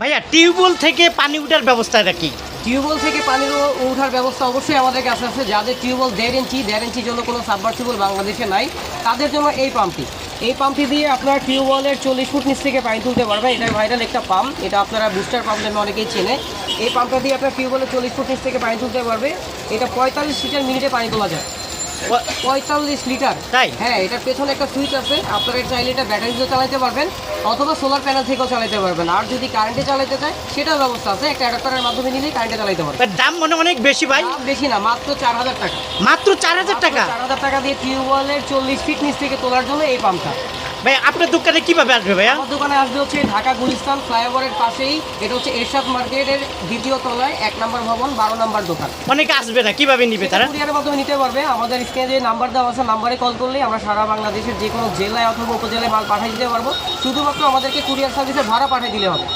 ভাইয়া, টিউবওয়েল থেকে পানি উঠার ব্যবস্থাটা কি? টিউবওয়েল থেকে পানির উঠার ব্যবস্থা অবশ্যই আমাদের কাছে আছে। যাদের টিউবওয়েল দেড় ইঞ্চি, দেড় ইঞ্চির জন্য কোনো সাবমার্সিবল বাংলাদেশে নাই, তাদের জন্য এই পাম্পটি। এই পাম্পটি দিয়ে আপনারা টিউবওয়েলের চল্লিশ ফুট নিচ থেকে পানি তুলতে পারবেন। এটা ভাইরাল একটা পাম্প। এটা আপনারা বুস্টার পাম্প নামে অনেকেই চেনে। এই পাম্পটা দিয়ে আপনার টিউবওয়েলের চল্লিশ ফুট নিচ থেকে পানি তুলতে পারবে। এটা পঁয়তাল্লিশ লিটার মিনিটে পানি তোলা যায়। পঁয়তাল্লিশ লিটার। তাই? হ্যাঁ এটার পেছনে একটা সুইচ আছে। আপনারা চাইলে এটা ব্যাটারি দিয়ে চালাতে পারবেন অথবা সোলার প্যানেল থেকেও চালাতে পারবেন। আর যদি কারেন্টে চালাতে চায় সেটার ব্যবস্থা আছে। একটা অ্যাডাপ্টারের মাধ্যমে নিলেই কারেন্টে চালাতে পারবেন। দাম মনে অনেক বেশি ভাই। বেশি না মাত্র চার হাজার টাকা। মাত্র চার হাজার টাকা? চার হাজার টাকা দিয়ে টিউবওয়েলের চল্লিশ ফিট নিচ থেকে তোলার জন্য এই পাম্পটা ভাই আপনার দোকানে কীভাবে আসবে ভাইয়া? আমার দোকানে আসবে হচ্ছে ঢাকা গুলিস্তান ফ্লাইওভারের পাশেই। এটা হচ্ছে এরশাদ মার্কেটের দ্বিতীয় তলায় এক নম্বর ভবন বারো নম্বর দোকান। অনেকে আসবে না কীভাবে নিবে তারা? কুরিয়ারের মাধ্যমে নিতে পারবে। আমাদের স্ক্রিনে যে নাম্বার দেওয়া আছে নাম্বারে কল করলেই আমরা সারা বাংলাদেশের যে কোনো জেলায় অথবা উপজেলায় মাল পাঠিয়ে দিতে পারব। শুধুমাত্র আমাদেরকে কুরিয়ার সার্ভিসে ভাড়া পাঠিয়ে দিলে হবে।